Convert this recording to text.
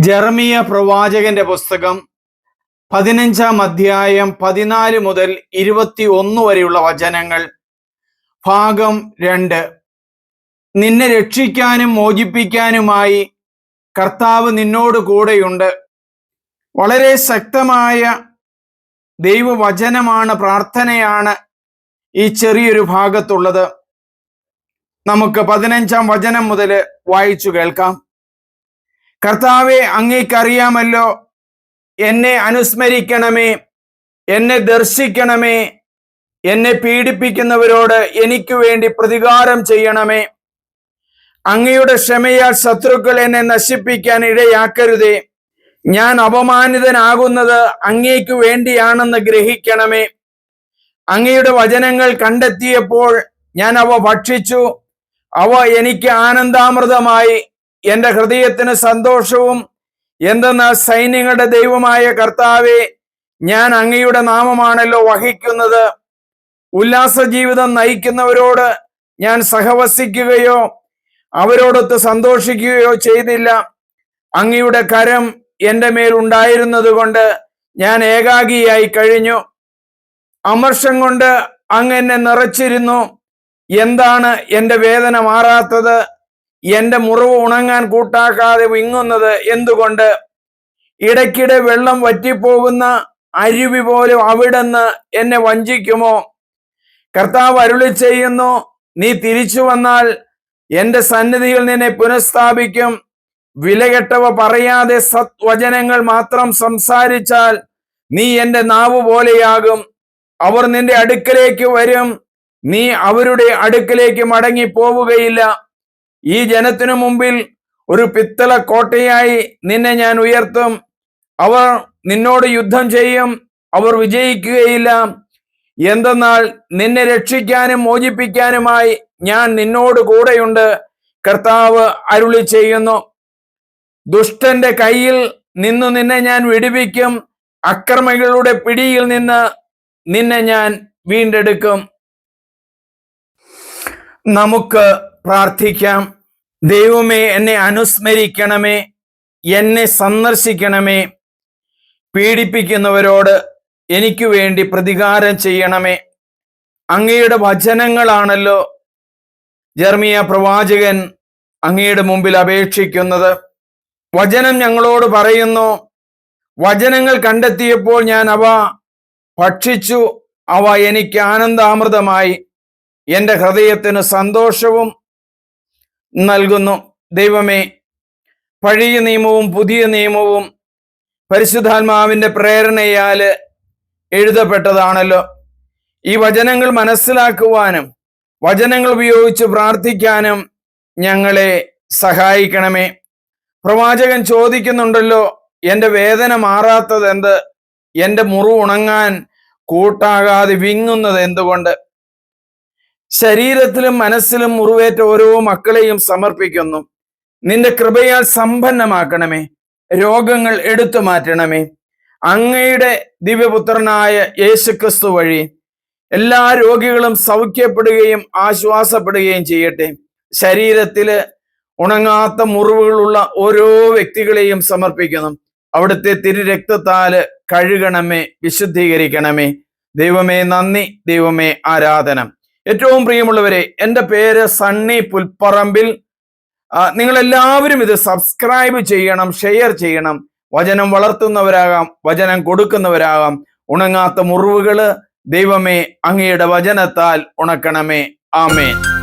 ജെറമിയ പ്രവാചകന്റെ പുസ്തകം പതിനഞ്ചാം അധ്യായം പതിനാല് മുതൽ ഇരുപത്തി ഒന്ന് വരെയുള്ള വചനങ്ങൾ. ഭാഗം രണ്ട്. നിന്നെ രക്ഷിക്കാനും മോചിപ്പിക്കാനുമായി കർത്താവ് നിന്നോട് കൂടെയുണ്ട്. വളരെ ശക്തമായ ദൈവവചനമാണ് പ്രാർത്ഥനയാണ് ഈ ചെറിയൊരു ഭാഗത്തുള്ളത്. നമുക്ക് പതിനഞ്ചാം വചനം മുതൽ വായിച്ചു കേൾക്കാം. കർത്താവെ അങ്ങേക്കറിയാമല്ലോ. എന്നെ അനുസ്മരിക്കണമേ എന്നെ ദർശിക്കണമേ എന്നെ പീഡിപ്പിക്കുന്നവരോട് എനിക്ക് വേണ്ടി പ്രതികാരം ചെയ്യണമേ. അങ്ങയുടെ ക്ഷമയാൽ ശത്രുക്കൾ എന്നെ നശിപ്പിക്കാൻ ഇടയാക്കരുതേ. ഞാൻ അപമാനിതനാകുന്നത് അങ്ങേക്ക് വേണ്ടിയാണെന്ന് ഗ്രഹിക്കണമേ. അങ്ങയുടെ വചനങ്ങൾ കണ്ടെത്തിയപ്പോൾ ഞാൻ അവ ഭക്ഷിച്ചു. അവ എനിക്ക് ആനന്ദാമൃതമായി. എന്റെ ഹൃദയത്തിന് സന്തോഷവും എന്തെന്നാൽ സൈന്യങ്ങളുടെ ദൈവമായ കർത്താവെ ഞാൻ അങ്ങയുടെ നാമമാണല്ലോ വഹിക്കുന്നത്. ഉല്ലാസ ജീവിതം നയിക്കുന്നവരോട് ഞാൻ സഹവസിക്കുകയോ അവരോടൊത്ത് സന്തോഷിക്കുകയോ ചെയ്തില്ല. അങ്ങയുടെ കരം എന്റെ മേൽ ഉണ്ടായിരുന്നത് കൊണ്ട് ഞാൻ ഏകാഗിയായി കഴിഞ്ഞു. അമർഷം കൊണ്ട് അങ്ങ് എന്നെ നിറച്ചിരുന്നു. എന്താണ് എന്റെ വേദന മാറാത്തത്? എന്റെ മുറിവ് ഉണങ്ങാൻ കൂട്ടാക്കാതെ വിങ്ങുന്നത് എന്തുകൊണ്ട്? ഇടയ്ക്കിടെ വെള്ളം വറ്റിപ്പോകുന്ന അരുവി പോലും അവിടുന്ന് എന്നെ വഞ്ചിക്കുമോ? കർത്താവ് അരുളി ചെയ്യുന്നു നീ തിരിച്ചു വന്നാൽ എന്റെ സന്നിധിയിൽ നിന്നെ പുനഃസ്ഥാപിക്കും. വിലകെട്ടവ പറയാതെ സത്വചനങ്ങൾ മാത്രം സംസാരിച്ചാൽ നീ എന്റെ നാവ് പോലെയാകും. അവർ നിന്റെ അടുക്കലേക്ക് വരും. നീ അവരുടെ അടുക്കലേക്ക് മടങ്ങി പോവുകയില്ല ഈ ജനത്തിനു മുമ്പിൽ ഒരു പിത്തള കോട്ടയായി നിന്നെ ഞാൻ ഉയർത്തും. അവർ നിന്നോട് യുദ്ധം ചെയ്യും. അവർ വിജയിക്കുകയില്ല. എന്തെന്നാൽ നിന്നെ രക്ഷിക്കാനും മോചിപ്പിക്കാനുമായി ഞാൻ നിന്നോട് കൂടെയുണ്ട്. കർത്താവ് അരുളി ചെയ്യുന്നു. ദുഷ്ടന്റെ കയ്യിൽ നിന്നു നിന്നെ ഞാൻ വിടുവിക്കും. അക്രമികളുടെ പിടിയിൽ നിന്ന് നിന്നെ ഞാൻ വീണ്ടെടുക്കും. നമുക്ക് പ്രാർത്ഥിക്കാം. ദൈവമേ എന്നെ അനുസ്മരിക്കണമേ. എന്നെ സന്ദർശിക്കണമേ. പീഡിപ്പിക്കുന്നവരോട് എനിക്ക് വേണ്ടി പ്രതികാരം ചെയ്യണമേ. അങ്ങയുടെ വചനങ്ങളാണല്ലോ ജർമിയ പ്രവാചകൻ അങ്ങയുടെ മുമ്പിൽ അപേക്ഷിക്കുന്നത്. വചനം ഞങ്ങളോട് പറയുന്നു. വചനങ്ങൾ കണ്ടെത്തിയപ്പോൾ ഞാൻ അവ ഭക്ഷിച്ചു. അവ എനിക്ക് ആനന്ദാമൃതമായി. എന്റെ ഹൃദയത്തിന് സന്തോഷവും നൽകുന്നു. ദൈവമേ പഴയ നിയമവും പുതിയ നിയമവും പരിശുദ്ധാത്മാവിന്റെ പ്രേരണയാൽ എഴുതപ്പെട്ടതാണല്ലോ. ഈ വചനങ്ങൾ മനസ്സിലാക്കുവാനും വചനങ്ങൾ ഉപയോഗിച്ച് പ്രാർത്ഥിക്കാനും ഞങ്ങളെ സഹായിക്കണമേ. പ്രവാചകൻ ചോദിക്കുന്നുണ്ടല്ലോ എന്റെ വേദന മാറാത്തത് എന്ത് എന്റെ മുറിവ് ഉണങ്ങാൻ കൂട്ടാകാതെ വിങ്ങുന്നത് എന്തുകൊണ്ട്? ശരീരത്തിലും മനസ്സിലും മുറിവേറ്റ ഓരോ മക്കളെയും സമർപ്പിക്കുന്നു. നിന്റെ കൃപയാൽ സമ്പന്നമാക്കണമേ. രോഗങ്ങൾ എടുത്തു മാറ്റണമേ. അങ്ങയുടെ ദിവ്യപുത്രനായ യേശുക്രിസ്തു വഴി എല്ലാ രോഗികളും സൗഖ്യപ്പെടുകയും ആശ്വാസപ്പെടുകയും ചെയ്യട്ടെ. ശരീരത്തിൽ ഉണങ്ങാത്ത മുറിവുകളുള്ള ഓരോ വ്യക്തികളെയും സമർപ്പിക്കുന്നു. അവിടുത്തെ തിരുരക്തത്താൽ കഴുകണമേ വിശുദ്ധീകരിക്കണമേ. ദൈവമേ നന്ദി. ദൈവമേ ആരാധന. ഏറ്റവും പ്രിയമുള്ളവരെ എന്റെ പേര് സണ്ണി പുൽപ്പറമ്പിൽ. നിങ്ങൾ എല്ലാവരും ഇത് സബ്സ്ക്രൈബ് ചെയ്യണം ഷെയർ ചെയ്യണം. വചനം വളർത്തുന്നവരാകാം വചനം കൊടുക്കുന്നവരാകാം. ഉണങ്ങാത്ത മുറിവുകൾ ദൈവമേ അങ്ങയുടെ വചനത്താൽ ഉണക്കണമേ. ആമേൻ.